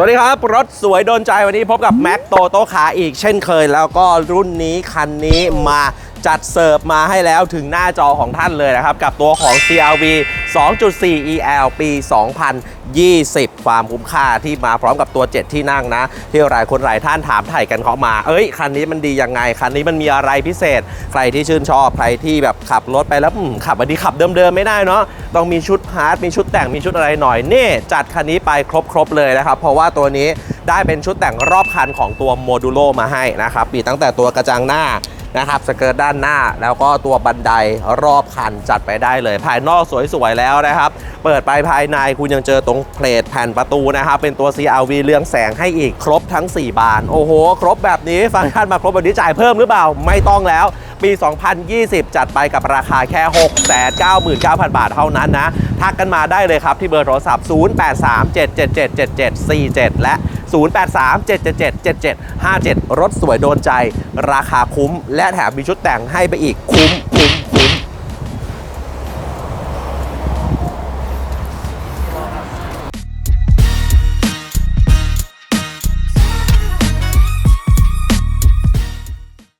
สวัสดีครับ รถสวยโดนใจวันนี้พบกับแม็กโตโตขาอีกเช่นเคย แล้วก็รุ่นนี้คันนี้มาจัดเสิร์ฟมาให้แล้วถึงหน้าจอของท่านเลยนะครับ กับตัวของ CRV 2.4 EL ปี 2020 ความคุ้มค่าที่มาพร้อมกับตัว 7 ที่นั่งนะ ที่หลายคนหลายท่านถามถ่ายกันเข้ามา เอ้ย คันนี้มันดียังไง คันนี้มันมีอะไรพิเศษ ใครที่ชื่นชอบ ใครที่แบบขับรถไปแล้วขับอันนี้ขับเดิมๆไม่ได้เนาะต้องมีชุดพาร์ทมีชุดแต่งมีชุดอะไรหน่อยนี่จัดคันนี้ไปครบๆเลยนะครับ เพราะว่าตัวนี้ได้เป็นชุดแต่งรอบคันของตัวโมดูโลมาให้นะครับมีตั้งแต่ตัวกระจังหน้า นะครับสเกิร์ตด้านหน้า แล้วก็ตัวบันไดรอบคันจัดไปได้เลย ภายนอกสวยๆแล้วนะครับ เปิดไปภายในคุณยังเจอตรงเพลทแผ่นประตูนะครับ เป็นตัว CRV เรืองแสงให้อีกครบทั้ง 4 บาน โอ้โห ครบแบบนี้ฟังก์ชันมาครบแบบนี้จ่ายเพิ่มหรือเปล่าไม่ต้องแล้วปี 2020 จัดไปกับราคาแค่ 699,000 บาทเท่านั้นนะ ทักกันมาได้เลยครับที่เบอร์โทรศัพท์ 0837777747 และ 0837777757 รถสวยโดนใจ ราคาคุ้ม และแถมมีชุดแต่งให้ไปอีกคุ้มคุ้ม